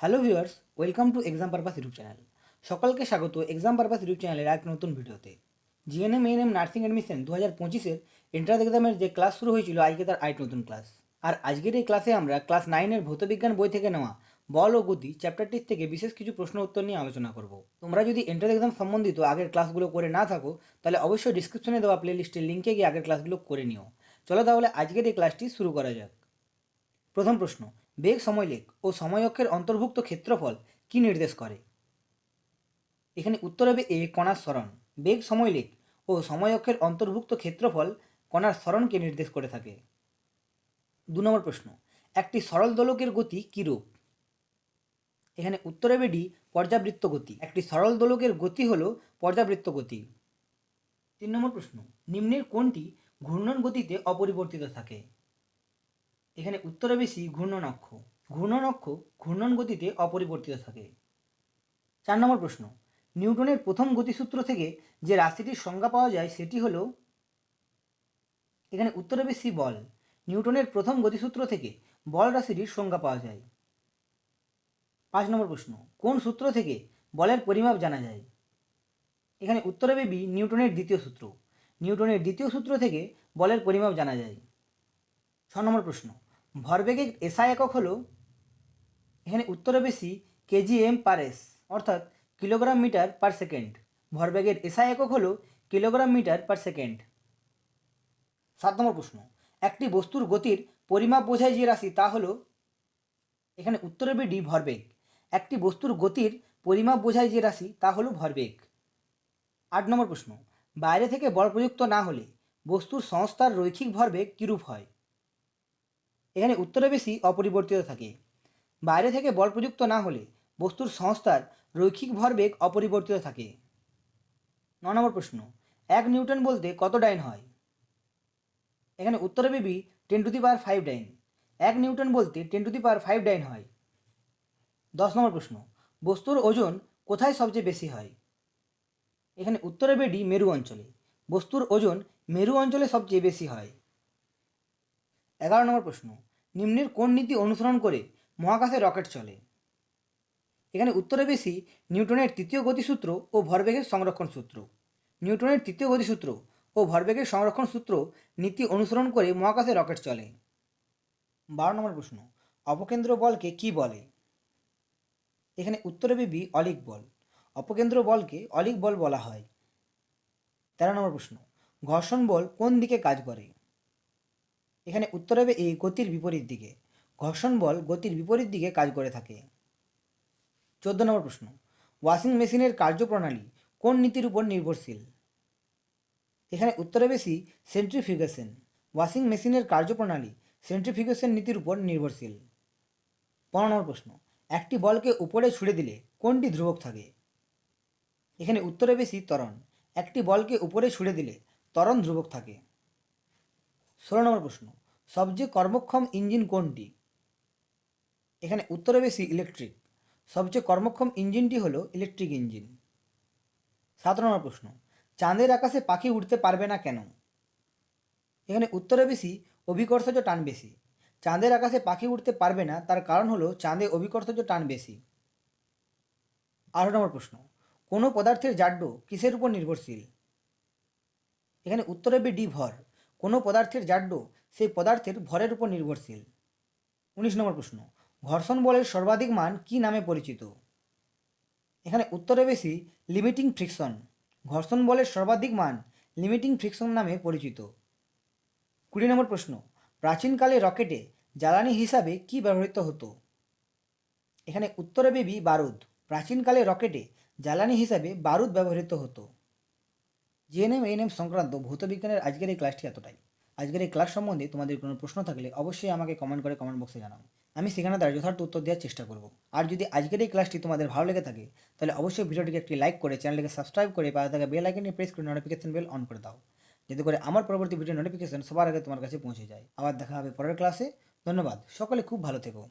Hello viewers welcome to exam purpose YouTube channel সকলকে স্বাগত exam purpose YouTube চ্যানেলের এক নতুন ভিডিওতে। জিএনএম এএনএম নার্সিং অ্যাডমিশন দু হাজার পঁচিশের এন্ট্রান্স এক্সামের যে ক্লাস শুরু হয়েছিল, আজকে তার আরেক নতুন ক্লাস আর আজকের এই ক্লাসে আমরা ক্লাস নাইনের ভৌতবিজ্ঞান বই থেকে নেওয়া বল ও গতি চ্যাপ্টারটির থেকে বিশেষ কিছু প্রশ্ন উত্তর নিয়ে আলোচনা করব। তোমরা যদি এন্ট্রান্স এক্সাম সম্বন্ধিত আগের ক্লাসগুলো করে না থাকো, তাহলে অবশ্যই ডিসক্রিপশনে দেওয়া প্লেলিস্টের লিঙ্কে গিয়ে আগের ক্লাসগুলো করে নিও। চলো তাহলে আজকের এই ক্লাসটি শুরু করা যাক। প্রথম প্রশ্ন বেগ সময়লেখ ও সময়ক্ষের অন্তর্ভুক্ত ক্ষেত্রফল কি নির্দেশ করে? এখানে উত্তর হবে এ, কণার স্মরণ। বেগ সময়লেখ ও সময়ক্ষের অন্তর্ভুক্ত ক্ষেত্রফল কণার স্মরণকে নির্দেশ করে থাকে। দু নম্বর প্রশ্ন, একটি সরল দোলকের গতি কীরূপ এখানে উত্তর হবে ডি, পর্যাবৃত্ত গতি। একটি সরল দোলকের গতি হল পর্যাবৃত্ত গতি। তিন নম্বর প্রশ্ন, নিম্নের কোনটি ঘূর্ণন গতিতে অপরিবর্তিত থাকে? এখানে উত্তরে বেশি ঘূর্ণন অক্ষ ঘূর্ণন অক্ষ ঘূর্ণন গতিতে অপরিবর্তিত থাকে। চার নম্বর প্রশ্ন, নিউটনের প্রথম গতিসূত্র থেকে যে রাশিটির সংজ্ঞা পাওয়া যায় সেটি হল, এখানে উত্তরে বেশি বল, নিউটনের প্রথম গতিসূত্র থেকে বল রাশিটির সংজ্ঞা পাওয়া যায়। পাঁচ নম্বর প্রশ্ন, কোন সূত্র থেকে বলের পরিমাপ জানা যায়? এখানে উত্তরে বেবি নিউটনের দ্বিতীয় সূত্র। নিউটনের দ্বিতীয় সূত্র থেকে বলের পরিমাপ জানা যায়। ছ নম্বর প্রশ্ন ভরবেগের এসআই একক হলো, এখানে উত্তরে বেশি K G M per S, অর্থাৎ কিলোগ্রাম মিটার পার সেকেন্ড। ভরবেগের এসআই একক হলো কিলোগ্রাম মিটার পার সেকেন্ড। সাত নম্বর প্রশ্ন, একটি বস্তুর গতির পরিমাপ বোঝায় যে রাশি তা হলো, এখানে উত্তরে ডি ভরবেগ। একটি বস্তুর গতির পরিমাপ বোঝায় যে রাশি তা হলো ভরবেগ। আট নম্বর প্রশ্ন, বাইরে থেকে বল প্রযুক্ত না হলে বস্তুর সংস্থার রৈখিক ভরবেগ কীরূপ হয়? এখানে উত্তরে বেশি অপরিবর্তিত থাকে। বাইরে থেকে বল প্রযুক্ত না হলে বস্তুর সংস্থার রৈখিক ভরবেগ অপরিবর্তিত থাকে। ন নম্বর প্রশ্ন, এক নিউটন বলতে কত ডাইন হয়? এখানে উত্তরে baby ten to the power five dyne. এক নিউটন বলতে ten to the power five dyne হয়। দশ নম্বর প্রশ্ন, বস্তুর ওজন কোথায় সবচেয়ে বেশি হয়? এখানে উত্তরে বেডি মেরু অঞ্চলে। বস্তুর ওজন মেরু অঞ্চলে সবচেয়ে বেশি হয়। এগারো নম্বর প্রশ্ন, নিম্নের কোন নীতি অনুসরণ করে মহাকাশে রকেট চলে? এখানে উত্তরে বেশি, নিউটনের তৃতীয় গতিসূত্র ও ভরবেগের সংরক্ষণ সূত্র। নিউটনের তৃতীয় গতিসূত্র ও ভরবেগের সংরক্ষণ সূত্র নীতি অনুসরণ করে মহাকাশে রকেট চলে। বারো নম্বর প্রশ্ন, অপকেন্দ্র বলকে কি বলে? এখানে উত্তরে বেবি, অলিক বল। অপকেন্দ্র বলকে অলিক বল বলা হয়। তেরো নম্বর প্রশ্ন, ঘর্ষণ বল কোন দিকে কাজ করে? এখানে উত্তর হবে এই গতির বিপরীত দিকে। ঘর্ষণ বল গতির বিপরীত দিকে কাজ করে থাকে। চোদ্দ নম্বর প্রশ্ন, ওয়াশিং মেশিনের কার্যপ্রণালী কোন নীতির উপর নির্ভরশীল? এখানে উত্তরে বেশি সেন্ট্রিফিউগেশন ওয়াশিং মেশিনের কার্যপ্রণালী সেন্ট্রিফিউগেশন নীতির উপর নির্ভরশীল। পনেরো নম্বর প্রশ্ন, একটি বলকে উপরে ছুড়ে দিলে কোনটি ধ্রুবক থাকে? এখানে উত্তরে বেশি ত্বরণ। একটি বলকে উপরে ছুড়ে দিলে ত্বরণ ধ্রুবক থাকে। ষোলো নম্বর প্রশ্ন, সবচেয়ে কর্মক্ষম ইঞ্জিন কোনটি? এখানে উত্তরে বেশি ইলেকট্রিক সবচেয়ে কর্মক্ষম ইঞ্জিনটি হলো ইলেকট্রিক ইঞ্জিন সাত নম্বর প্রশ্ন, চাঁদের আকাশে পাখি উঠতে পারবে না কেন? এখানে উত্তরে বেশি, অভিকর্ষজ টান বেশি। চাঁদের আকাশে পাখি উঠতে পারবে না, তার কারণ হলো চাঁদে অভিকর্ষজ টান বেশি। আঠারো নম্বর প্রশ্ন, কোনো পদার্থের জাড্য কিসের উপর নির্ভরশীল? এখানে উত্তরে হবে ডি ভর। কোনো পদার্থের জাড্য সেই পদার্থের ভরের উপর নির্ভরশীল। উনিশ নম্বর প্রশ্ন, ঘর্ষণ বলের সর্বাধিক মান কি নামে পরিচিত? এখানে উত্তরে বেশি লিমিটিং ফ্রিকশন ঘর্ষণ বলের সর্বাধিক মান লিমিটিং ফ্রিকশন নামে পরিচিত। কুড়ি নম্বর প্রশ্ন, প্রাচীনকালে রকেটে জ্বালানি হিসাবে কি ব্যবহৃত হতো? এখানে উত্তরে বেবি বারুদ, প্রাচীনকালে রকেটে জ্বালানি হিসাবে বারুদ ব্যবহৃত হতো। জিএনএম এএনএম সংক্রান্ত ভৌতবিজ্ঞানের আজকের এই ক্লাসটি এতটাই। আজকের এই ক্লাস সম্বন্ধে তোমাদের কোনো প্রশ্ন থাকলে অবশ্যই আমাকে কমেন্ট করে কমেন্ট বক্সে জানাও। আমি সেখানে তার যথার্থ উত্তর দেওয়ার চেষ্টা করব। আর যদি আজকের এই ক্লাসটি তোমাদের ভালো লেগে থাকে, তাহলে অবশ্যই ভিডিওটিকে একটি লাইক করে চ্যানেলটিকে সাবস্ক্রাইব করে পাশে থাকা বেল আইকনে প্রেস করে নোটিফিকেশন বেল অন করে দাও। যাতে করে আমার পরবর্তী ভিডিও নোটিফিকেশন সবার আগে তোমার কাছে পৌঁছে যায়। আবার দেখা হবে পরের ক্লাসে ধন্যবাদ। সকলে খুব ভালো থেকো।